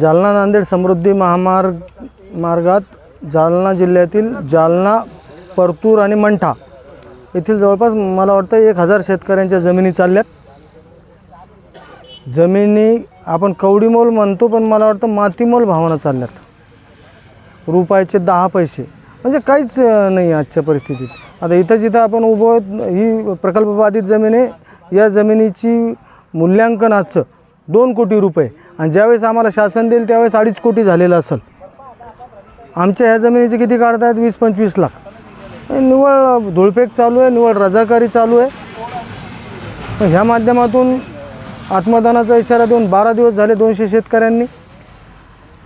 जालना नांदेड समृद्धी महामार्ग मार्गात जालना जिल्ह्यातील जालना परतूर आणि मंठा येथील जवळपास मला वाटतं एक हजार शेतकऱ्यांच्या जमिनी चालल्यात. जमिनी आपण कवडीमोल म्हणतो पण मला वाटतं मातीमोल भावना चालल्यात. रुपयाचे दहा पैसे. म्हणजे काहीच नाही आजच्या परिस्थितीत. आता इथं जिथं आपण उभं ही प्रकल्पबाधित जमीन आहे. या जमिनीची मूल्यांकन आजचं दोन कोटी रुपये. आणि ज्यावेळेस आम्हाला शासन देईल त्यावेळेस अडीच कोटी झालेलं असेल. आमच्या ह्या जमिनीचे किती काढतायत? वीस पंचवीस लाख. निवळ धुळफेक चालू आहे निवळ रजाकारी चालू आहे. ह्या माध्यमातून आत्मदानाचा इशारा देऊन बारा दिवस झाले दोनशे शेतकऱ्यांनी.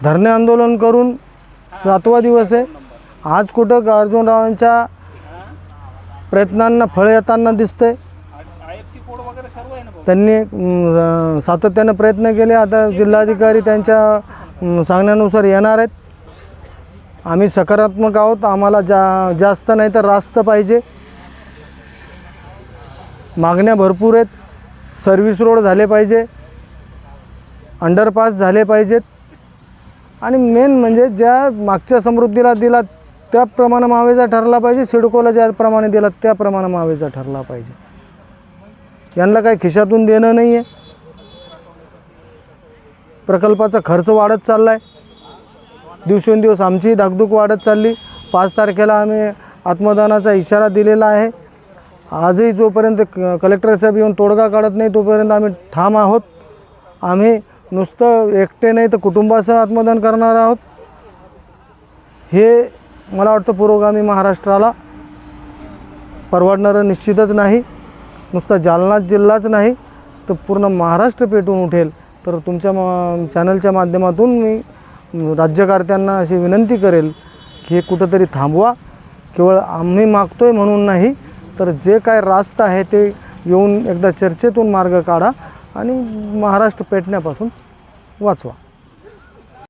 धरणे आंदोलन करून सातवा दिवस आहे. आज कुठं अर्जुनरावांच्या प्रयत्नांना फळ येताना दिसतंय. त्यांनी सातत्यानं प्रयत्न केले. आता जिल्हाधिकारी त्यांच्या सांगण्यानुसार येणार आहेत. आम्ही सकारात्मक आहोत. आम्हाला जा जास्त नाही तर रास्त पाहिजे. मागण्या भरपूर आहेत. सर्व्हिस रोड झाले पाहिजे. अंडरपास झाले पाहिजेत. आणि मेन म्हणजे ज्या मागच्या समृद्धीला दिला त्याप्रमाणे मावेजा ठरला पाहिजे. सिडकोला ज्याप्रमाणे दिला त्याप्रमाणे मावेजा ठरला पाहिजे. यांना काही खिशातून देणं नाही आहे प्रकल्पाचा खर्च वाढत चालला आहे दिवसेंदिवस आमचीही धाकधूक वाढत चालली. पाच तारखेला आम्ही आत्मदानाचा इशारा दिलेला आहे. आजही जोपर्यंत क कलेक्टर साहेब येऊन तोडगा काढत नाही तोपर्यंत आम्ही ठाम आहोत. आम्ही नुसतं एकटे नाही तर कुटुंबासह आत्मदान करणार आहोत. हे मला वाटतं पुरोगामी महाराष्ट्राला परवडणारं निश्चितच नाही. नुसता जालना जिल्हाच नाही तर पूर्ण महाराष्ट्र पेटून उठेल. तर तुमच्या मा चॅनलच्या माध्यमातून मी राज्यकर्त्यांना अशी विनंती करेल की हे कुठंतरी थांबवा. केवळ आम्ही मागतो आहे म्हणून नाही तर जे काय रास्त आहे ते येऊन एकदा चर्चेतून मार्ग काढा आणि महाराष्ट्र पेटण्यापासून वाचवा.